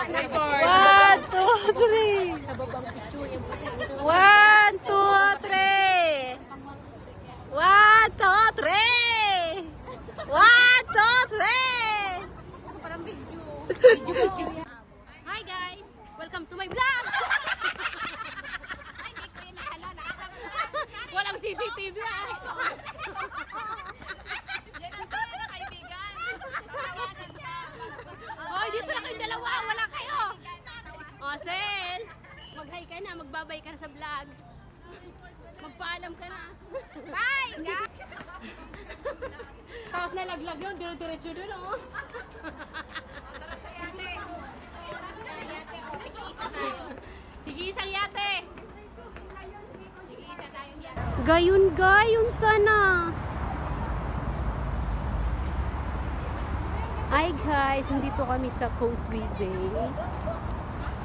One, two, three. One, two, three. One, two, three. One, two, three. Hi guys! Welcome to my vlog! Walang CCTV ah! Oh, dito na kayong dalawa. Wala kayo. Oh, Sel. Mag-hi ka na. Magbabay ka na sa vlog. Magpaalam ka na. Bye! Tapos nalaglag yun. Dire-diretso dun, oh. Tig-isang yate. Gayon, gayon sana. Hi guys, nandito kami sa Causeway Bay.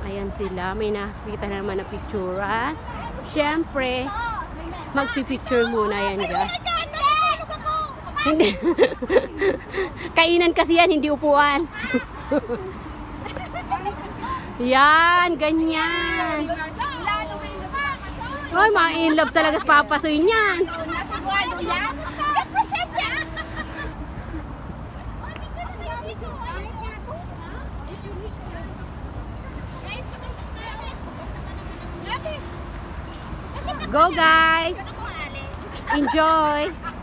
Ayan sila, may nakita na naman na picture. ah. Siyempre, magpipicture muna yan guys. Hindi. Kainan kasi yan, hindi upuan. yan, ganyan. Ay, mga in love talaga sa papasoy niyan. Go guys! Enjoy!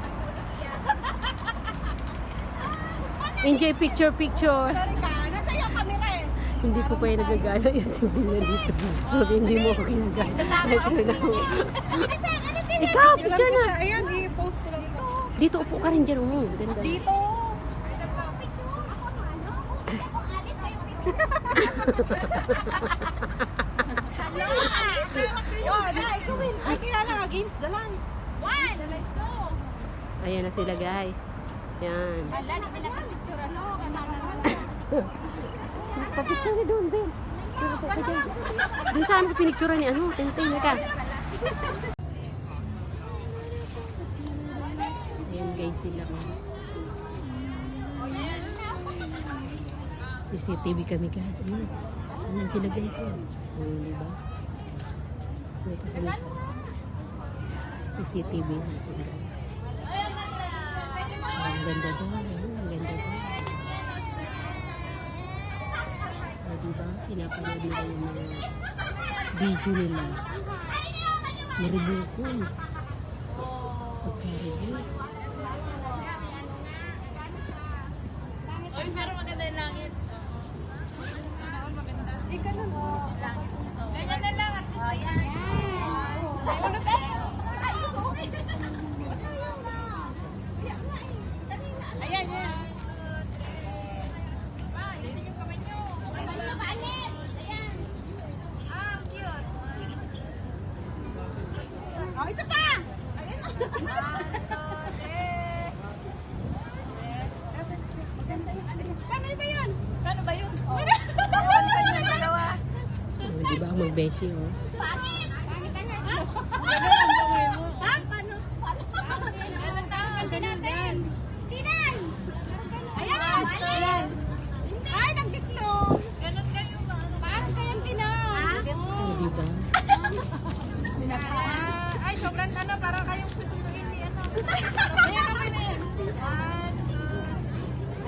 Enjoy picture picture. Hindi ko pa yung nagagala yung sabi niya dito. Sabi, hindi mo ako kinagala. Ito na. Ikaw, picture na. Ayan, i-post ko lang ito. Dito, upo ka rin dyan. Oh, ganda. Dito. Oh, na, ikaw win. Ay, kaya lang, against the line. Ayan na sila guys. Yan. Papicture na doon, Ben. Doon saan sa pinicture ni ano? Tentay na ka. Ayan guys sila. CCTV kami guys. Ayan. Sila guys. Oh. Ayan, di ba? Dito kami. CCTV natin guys. Ang ganda doon. Ang ganda doon. O, diba? Pinapanood nila yung mga video nila. Maribukon. Pagka-review. Uy, pero maganda yung langit. Sinaon maganda. Eh, ganun. Ganyan na lang at least may Ay, ano tayo? Ayos, okay. Ayan, yan. Sisin yung kamay nyo. Ayan. Ah, cute. Oh, isa pa! Ayan. One, two, three. Paano ba yun? Paano ba yun? Oh. Ewan sa dalawa. O, diba? Ang magbeshi, oh. Ha? Paano? Ganun na. natin. Tinan! Ayan na! Ayan! Ay, nagtiklong! Ganun kayo ba? Paano kayang tinan? O, diba? Ah, ay, sobrang ano, parang kayong susunduin ni ano. Ayan, okay na yan. One, two,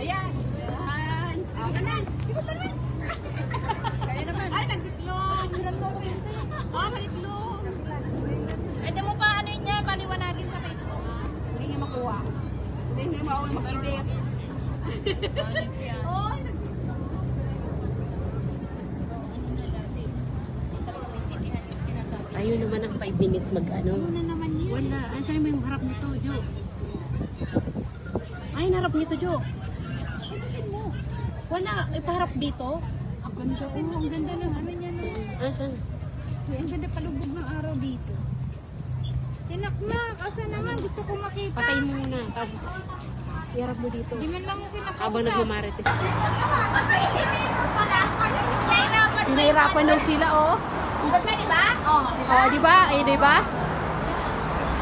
ayan. Ayan! Ah, ganun! Ikot naman! Kaya naman. Ay, nagtiklong! Ah, maliklong! Pwede mo pa ano yun niya, paliwanagin sa Facebook. Hindi niya makuha. Hindi. Ano yan? Oy, nag- Ayun naman ang 5 minutes mag ano. Ano naman yun? Wala. Ay, saan mo yung harap nito, Jo? Ay, harap nito, Jo. Tingin mo. Wala. Ipaharap dito. Ang ganda. Oh, ang ganda ng ano niya no. Ah, saan? Uy, ang ganda palubog ng araw dito. Sinakmak, asa naman gusto ko makita. Patay mo muna. Tapos, Iharap mo dito. Hindi man lang kinakausap. Habang nagmamarites. Pinahirapan daw sila, oh. Ugot na, di ba? Oh, di ba? Oh, di ba? Ay, di ba?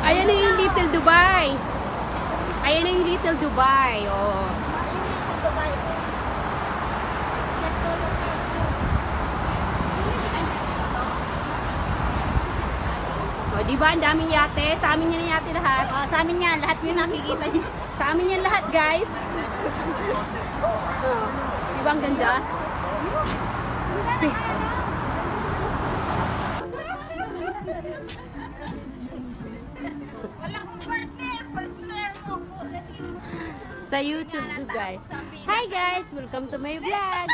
Ayan na yung Little Dubai. Ayan na yung Little Dubai, oh. O, oh, di ba? Ang daming yate. Sa amin yan yate lahat. Oh, sa amin yan. Lahat yun nakikita niyo. Sa amin yan lahat, guys. oh. Di ba ang ganda? Wala partner, partner mo po. Sa YouTube to guys. Hi guys! Welcome to my vlog.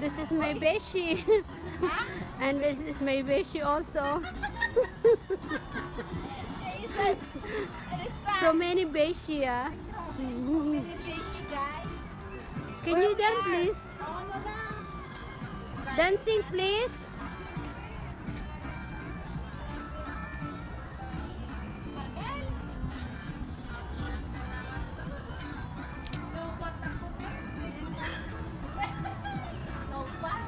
This is my beshi. And this is my beshi also. So many beshi ah. Fishy guys. Can you dance please? Dancing please? No pa.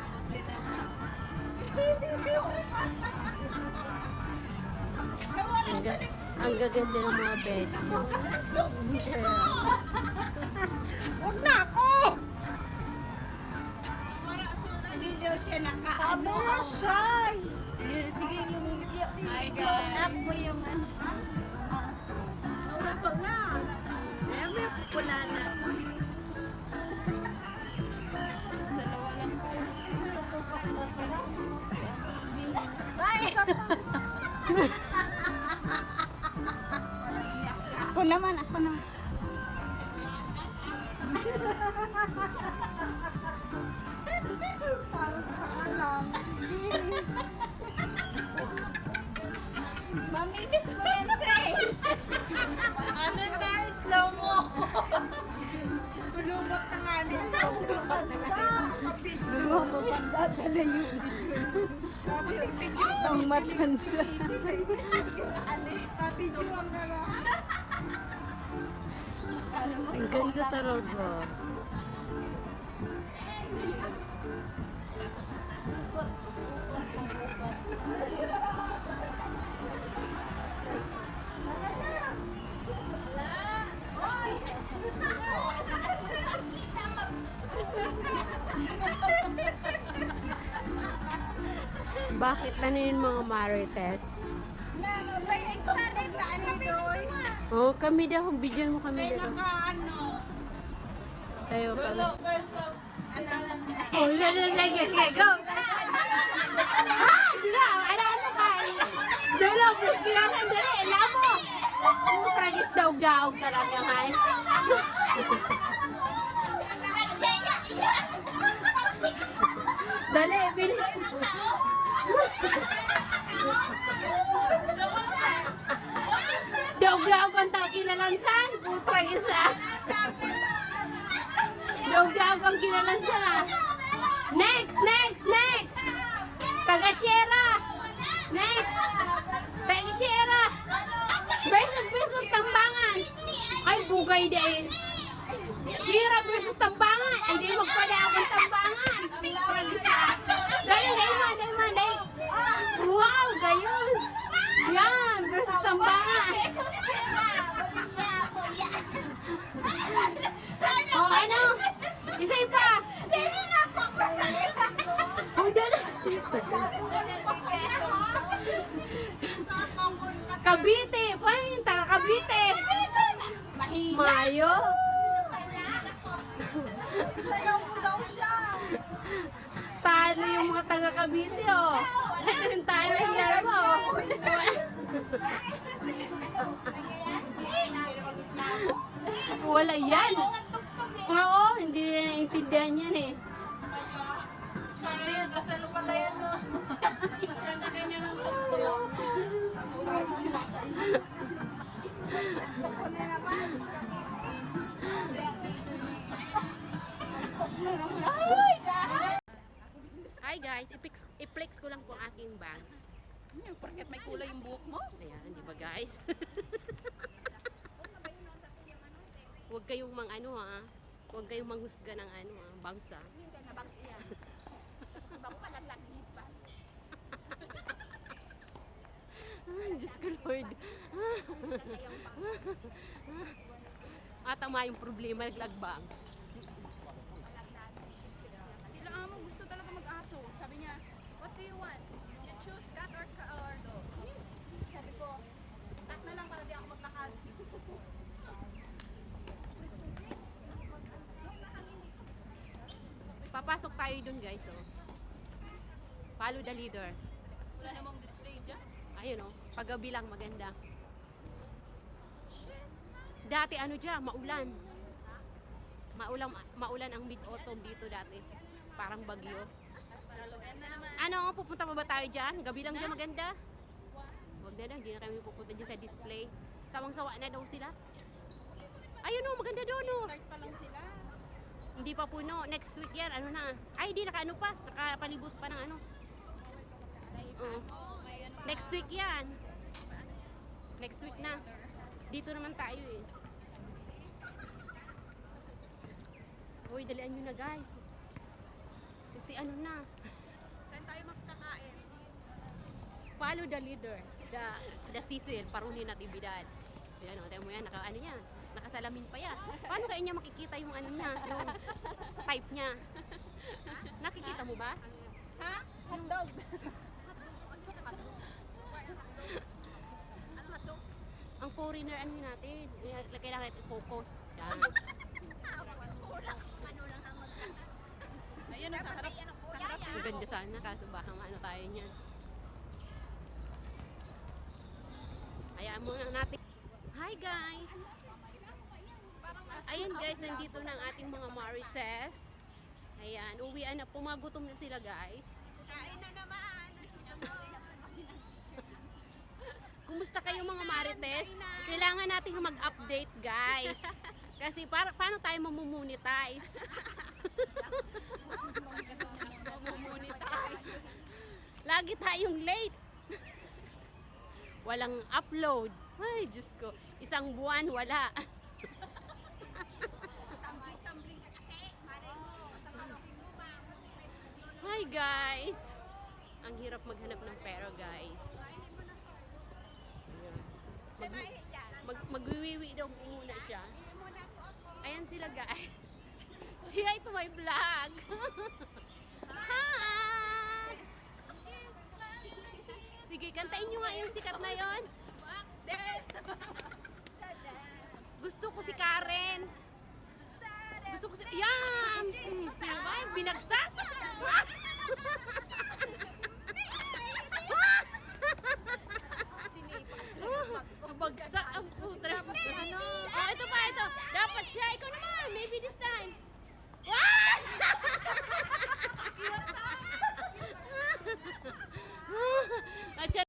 Ang, ga- ang gaganda ng mga bed. Huwag na ako! Hindi daw siya nakaano. Ano shy? Sige, lumipit. Ay, God. Up mo yung ano. Wala pa nga. Ayan, may pula na. Dalawa lang po. Bye! Dadala yung Ang matanda. Ang ganda talaga. Yun mga marites? Oh, kami daw. Bigyan mo kami daw. Tayo kami. Oh, yun na sige, sige, go! Ah! Dila, ano, ano ka? Dala, please, kailangan, dali, alam mo! Ang pragis daw gaog talaga, man. Dali, bilis. Daog-daog ang tao kinalansan. Isa. Daog-daog ang kinalansan. Next, next, next. Taga-Sierra. Next. Versus versus Tambangan. Ay, bugay dahil. Sierra versus Tambangan. Hindi magpada akong Tambangan. Putra isa. Dali, dali dali man, dali. Wow, gayon. Yan, versus Tambangan. O ano? Isa pa. O, dali. Cavite. Paano yung taga Cavite? Mayo. Sayaw mo daw siya. Talo yung mga taga Cavite, oh. Yung talo yung laro mo, oh. Wala yan. Oo, hindi na naiintindihan yan eh. Sabi ano pala yan, no? Maganda kanya ng tugtog. Guys, i-flex, i-flex ko lang po ang aking bags. Hmm, Porket may kulay yung buhok mo. Ayan, di ba guys? Huwag kayong mang ano ha. Huwag kayong manghusga ng ano ha, bangs ha. Ay, Diyos ko Lord. ah, tama yung problema, naglag bangs. Mag-aso. Sabi niya, do you want? You choose cat or, or dog? Sabi ko, cat na lang para di ako maglakad. Papasok tayo dun guys, oh. Follow the leader. Wala namang display dyan. Ayun oh, paggabi lang maganda. Dati ano dyan, maulan. Maulan, maulan ang mid-autumn dito dati. Parang bagyo. Laluan na naman. Ano, pupunta pa ba tayo dyan? Gabi lang dyan maganda. Huwag na lang, hindi na kami pupunta dyan sa display. Sawang-sawa na daw sila. Ayun oh, maganda doon oh. Start pa lang sila. Hindi pa puno. Next week yan, ano na. Ay, di, naka ano pa. Nakapalibot pa ng ano. Oo. May ano. Next week yan. Next week na. Dito naman tayo eh. Uy, dalian nyo na guys. Kasi ano na. Saan tayo magkakain? Follow the leader. The, the Cecil, Paruni Natividad. Yan o, tayo mo yan, naka, ano yan, nakasalamin pa yan. Paano kaya niya makikita yung ano niya, yung type niya? Nakikita mo ba? Ha? Hotdog. ano hotdog? Ang foreigner, ano natin, kailangan natin focus. Yan. Ayun, sa harap. Sa harap. Ang ganda sana, kaso baka ano tayo niyan. Hayaan muna natin. Hi guys! Ayan guys, nandito na ang ating mga Marites. Ayan, uwian na. Pumagutom na sila guys. Kain na naman. Kumusta kayo mga Marites? Kailangan natin mag-update guys. Kasi para, paano tayo mamumonetize? Mamonetize. Lagi tayong late. Walang upload. Ay, Diyos ko. Isang buwan, wala. Hi guys! Ang hirap maghanap ng pera guys. Mag, mag, magwiwiwi daw po muna siya. Ayan sila guys. Say hi to my vlog. Hi! Sige, kantayin nyo nga yung sikat na yon. Gusto ko si Karen. Gusto ko si... Yan! Pinabay, binagsak! Bagsak ang putra. Ano? Oh, ito pa, ito. Dapat siya. Ikaw. Maybe